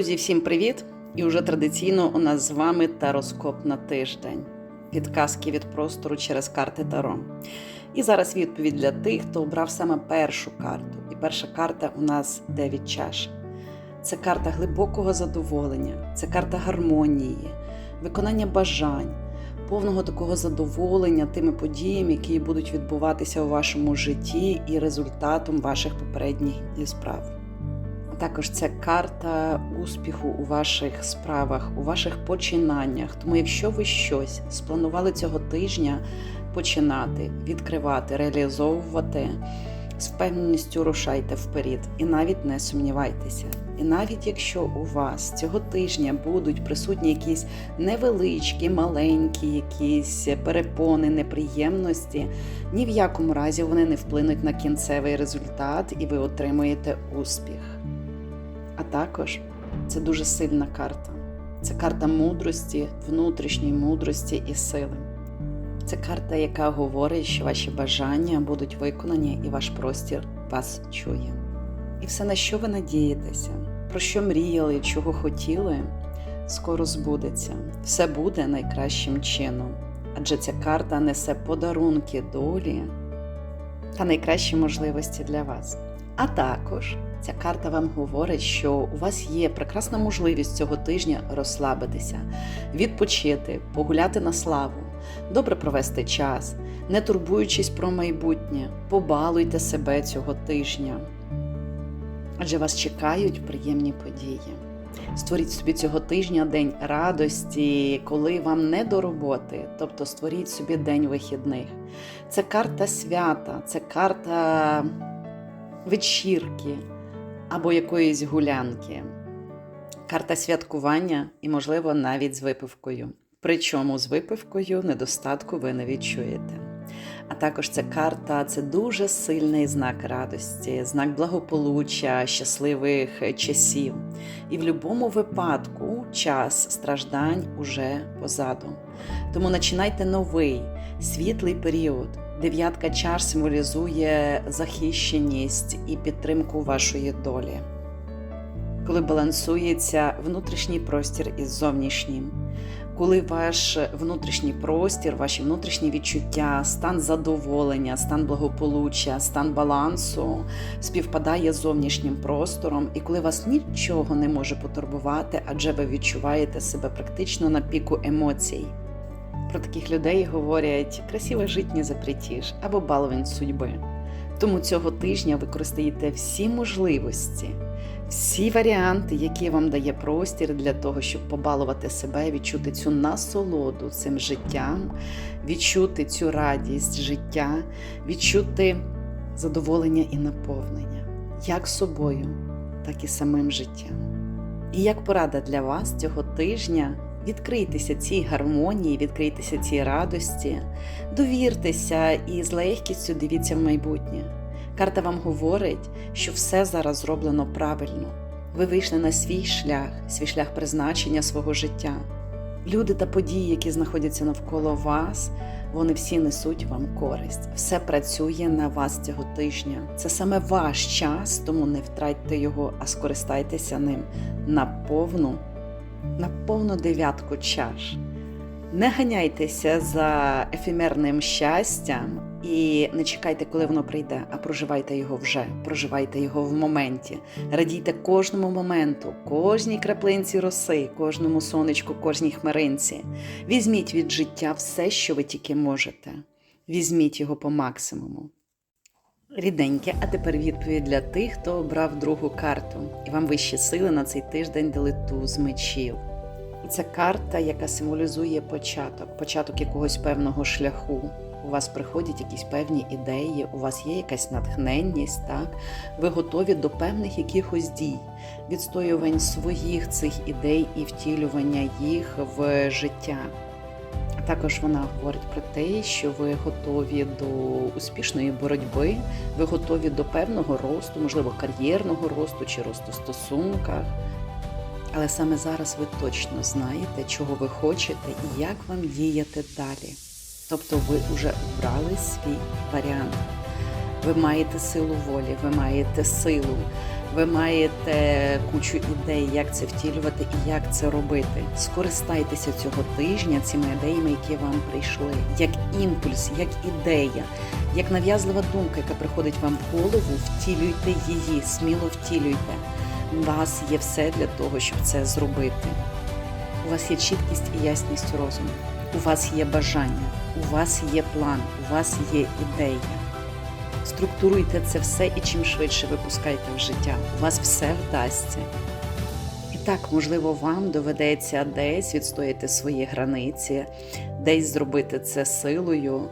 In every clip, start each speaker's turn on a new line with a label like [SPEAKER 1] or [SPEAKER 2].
[SPEAKER 1] Друзі, всім привіт! І вже традиційно у нас з вами тароскоп на тиждень. Підказки від простору через карти Таро. І зараз відповідь для тих, хто обрав саме першу карту. І перша карта у нас 9 чаш. Це карта глибокого задоволення, це карта гармонії, виконання бажань, повного такого задоволення тими подіями, які будуть відбуватися у вашому житті, і результатом ваших попередніх справ. Також це карта успіху у ваших справах, у ваших починаннях. Тому, якщо ви щось спланували цього тижня починати, відкривати, реалізовувати, з впевненістю рушайте вперед і навіть не сумнівайтеся. І навіть якщо у вас цього тижня будуть присутні якісь невеличкі, маленькі, якісь перепони, неприємності, ні в якому разі вони не вплинуть на кінцевий результат, і ви отримуєте успіх. Також це дуже сильна карта. Це карта мудрості, внутрішньої мудрості і сили. Це карта, яка говорить, що ваші бажання будуть виконані і ваш простір вас чує. І все, на що ви надієтеся, про що мріяли, чого хотіли, скоро збудеться. Все буде найкращим чином. Адже ця карта несе подарунки долі та найкращі можливості для вас. А також ця карта вам говорить, що у вас є прекрасна можливість цього тижня розслабитися, відпочити, погуляти на славу, добре провести час, не турбуючись про майбутнє, побалуйте себе цього тижня. Адже вас чекають приємні події. Створіть собі цього тижня день радості, коли вам не до роботи, тобто створіть собі день вихідних. Це карта свята, це карта вечірки або якоїсь гулянки, карта святкування і, можливо, навіть з випивкою. Причому з випивкою недостатку ви не відчуєте. А також ця карта це дуже сильний знак радості, знак благополуччя, щасливих часів. І в будь-якому випадку час страждань уже позаду. Тому починайте новий світлий період. Дев'ятка чаш символізує захищеність і підтримку вашої долі, коли балансується внутрішній простір із зовнішнім, коли ваш внутрішній простір, ваші внутрішні відчуття, стан задоволення, стан благополуччя, стан балансу співпадає з зовнішнім простором, і коли вас нічого не може потурбувати, адже ви відчуваєте себе практично на піку емоцій. Про таких людей говорять красиво жить не запретіш або баловень судьби. Тому цього тижня використаєте всі можливості, всі варіанти, які вам дає простір для того, щоб побалувати себе, відчути цю насолоду цим життям, відчути цю радість життя, відчути задоволення і наповнення як собою, так і самим життям. І як порада для вас цього тижня. Відкрийтеся цій гармонії, відкрийтеся цій радості, довіртеся і з легкістю дивіться в майбутнє. Карта вам говорить, що все зараз зроблено правильно. Ви вийшли на свій шлях, свій шлях призначення свого життя. Люди та події, які знаходяться навколо вас, вони всі несуть вам користь. Все працює на вас цього тижня. Це саме ваш час, тому не втратьте його, а скористайтеся ним на повну на повну дев'ятку чаш. Не ганяйтеся за ефемерним щастям і не чекайте, коли воно прийде, а проживайте його вже, проживайте його в моменті. Радійте кожному моменту, кожній краплинці роси, кожному сонечку, кожній хмаринці. Візьміть від життя все, що ви тільки можете. Візьміть його по максимуму. Ріденьке, а тепер відповідь для тих, хто обрав другу карту, і вам вищі сили на цей тиждень дали туз мечів. І це карта, яка символізує початок, початок якогось певного шляху. У вас приходять якісь певні ідеї, у вас є якась натхненність, так? ви готові до певних якихось дій, відстоювань своїх цих ідей і втілювання їх в життя. Також вона говорить про те, що ви готові до успішної боротьби, ви готові до певного росту, можливо, кар'єрного росту чи росту стосунках. Але саме зараз ви точно знаєте, чого ви хочете і як вам діяти далі. Тобто ви вже обрали свій варіант. Ви маєте силу волі, ви маєте силу Ви маєте кучу ідей, як це втілювати і як це робити. Скористайтеся цього тижня цими ідеями, які вам прийшли, як імпульс, як ідея, як нав'язлива думка, яка приходить вам в голову. Втілюйте її, сміло втілюйте. У вас є все для того, щоб це зробити. У вас є чіткість і ясність розуму. У вас є бажання, у вас є план, у вас є ідея. Структуруйте це все і чим швидше випускайте в життя. У вас все вдасться. І так, можливо, вам доведеться десь відстояти свої границі, десь зробити це силою,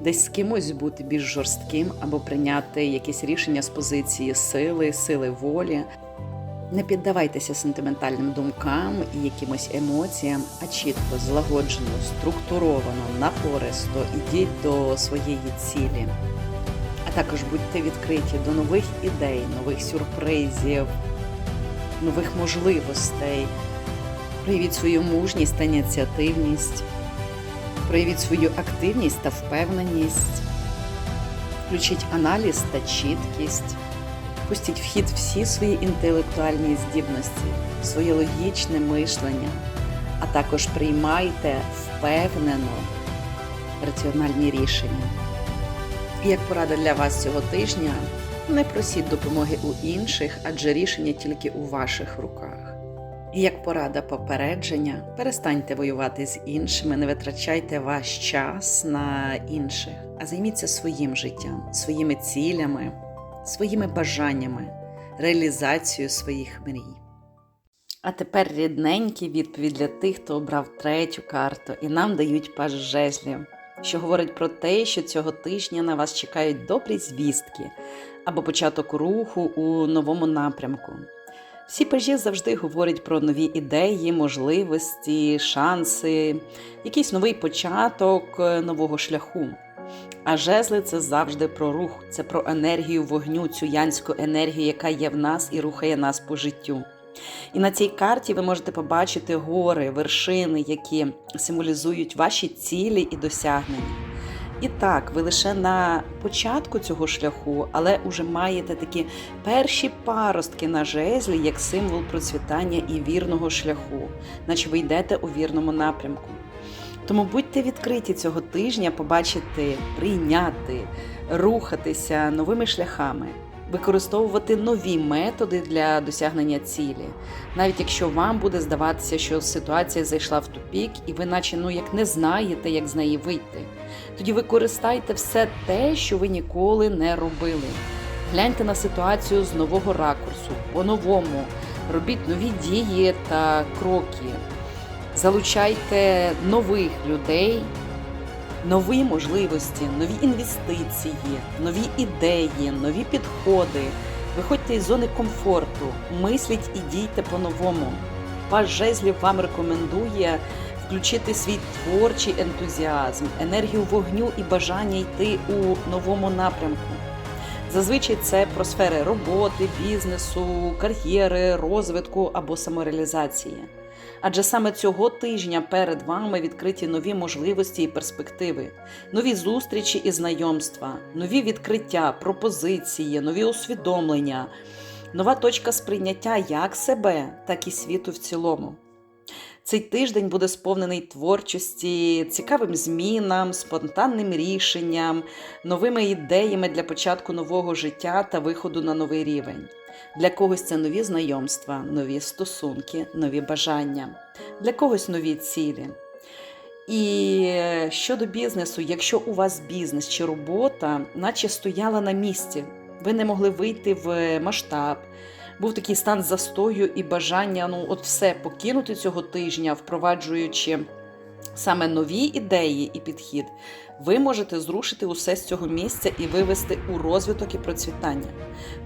[SPEAKER 1] десь з кимось бути більш жорстким або прийняти якісь рішення з позиції сили, сили волі. Не піддавайтеся сентиментальним думкам і якимось емоціям, а чітко, злагоджено, структуровано, напористо ідіть до своєї цілі. Також будьте відкриті до нових ідей, нових сюрпризів, нових можливостей. Проявіть свою мужність та ініціативність, проявіть свою активність та впевненість, включіть аналіз та чіткість. Пустіть в хід всі свої інтелектуальні здібності, своє логічне мишлення, а також приймайте впевнено раціональні рішення. Як порада для вас цього тижня, не просіть допомоги у інших, адже рішення тільки у ваших руках. І як порада попередження, перестаньте воювати з іншими, не витрачайте ваш час на інших, а займіться своїм життям, своїми цілями своїми бажаннями, реалізацією своїх мрій. А тепер рідненький відповідь для тих, хто обрав третю карту, і нам дають паж що говорить про те, що цього тижня на вас чекають добрі звістки або початок руху у новому напрямку. Всі пажі завжди говорять про нові ідеї, можливості, шанси, якийсь новий початок нового шляху. А жезли це завжди про рух, це про енергію вогню, цю янську енергію, яка є в нас і рухає нас по життю. І на цій карті ви можете побачити гори, вершини, які символізують ваші цілі і досягнення. І так, ви лише на початку цього шляху, але вже маєте такі перші паростки на жезлі як символ процвітання і вірного шляху, наче ви йдете у вірному напрямку. Тому будьте відкриті цього тижня побачити, прийняти, рухатися новими шляхами, використовувати нові методи для досягнення цілі, навіть якщо вам буде здаватися, що ситуація зайшла в тупік, і ви, наче ну як не знаєте, як з неї вийти. Тоді використайте все те, що ви ніколи не робили. Гляньте на ситуацію з нового ракурсу, по-новому, робіть нові дії та кроки. Залучайте нових людей, нові можливості, нові інвестиції, нові ідеї, нові підходи. Виходьте із зони комфорту, мисліть і дійте по-новому. Паш жезлів вам рекомендує включити свій творчий ентузіазм, енергію вогню і бажання йти у новому напрямку. Зазвичай це про сфери роботи, бізнесу, кар'єри, розвитку або самореалізації. Адже саме цього тижня перед вами відкриті нові можливості і перспективи, нові зустрічі і знайомства, нові відкриття, пропозиції, нові усвідомлення, нова точка сприйняття як себе, так і світу в цілому. Цей тиждень буде сповнений творчості, цікавим змінам, спонтанним рішенням, новими ідеями для початку нового життя та виходу на новий рівень. Для когось це нові знайомства, нові стосунки, нові бажання, для когось нові цілі. І щодо бізнесу, якщо у вас бізнес чи робота, наче стояла на місці, ви не могли вийти в масштаб, був такий стан застою і бажання ну, от все покинути цього тижня, впроваджуючи саме нові ідеї і підхід, ви можете зрушити усе з цього місця і вивести у розвиток і процвітання.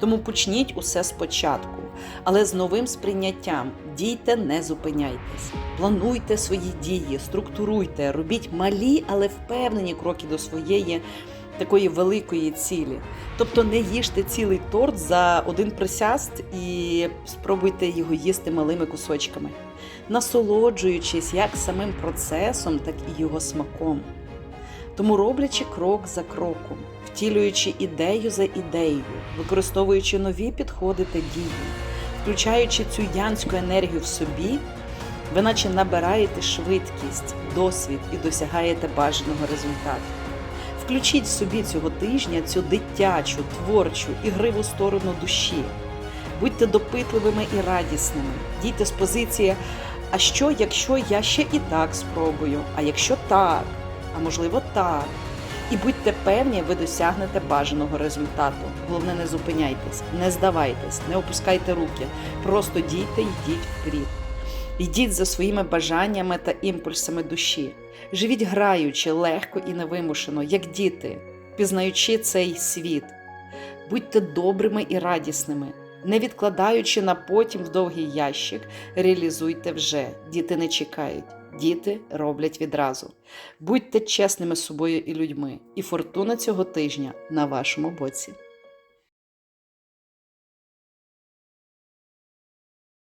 [SPEAKER 1] Тому почніть усе спочатку, але з новим сприйняттям дійте, не зупиняйтесь, плануйте свої дії, структуруйте, робіть малі, але впевнені кроки до своєї. Такої великої цілі. Тобто не їжте цілий торт за один присяст і спробуйте його їсти малими кусочками, насолоджуючись як самим процесом, так і його смаком. Тому роблячи крок за кроком, втілюючи ідею за ідеєю, використовуючи нові підходи та дії, включаючи цю янську енергію в собі, ви наче набираєте швидкість, досвід і досягаєте бажаного результату. Включіть собі цього тижня цю дитячу, творчу, ігриву сторону душі. Будьте допитливими і радісними. Дійте з позиції, а що, якщо я ще і так спробую, а якщо так, а можливо так. І будьте певні, ви досягнете бажаного результату. Головне, не зупиняйтесь, не здавайтесь, не опускайте руки. Просто дійте, йдіть вперед. Йдіть за своїми бажаннями та імпульсами душі. Живіть граючи, легко і невимушено, як діти, пізнаючи цей світ. Будьте добрими і радісними, не відкладаючи на потім в довгий ящик, реалізуйте вже. Діти не чекають, діти роблять відразу. Будьте чесними з собою і людьми, і фортуна цього тижня на вашому боці.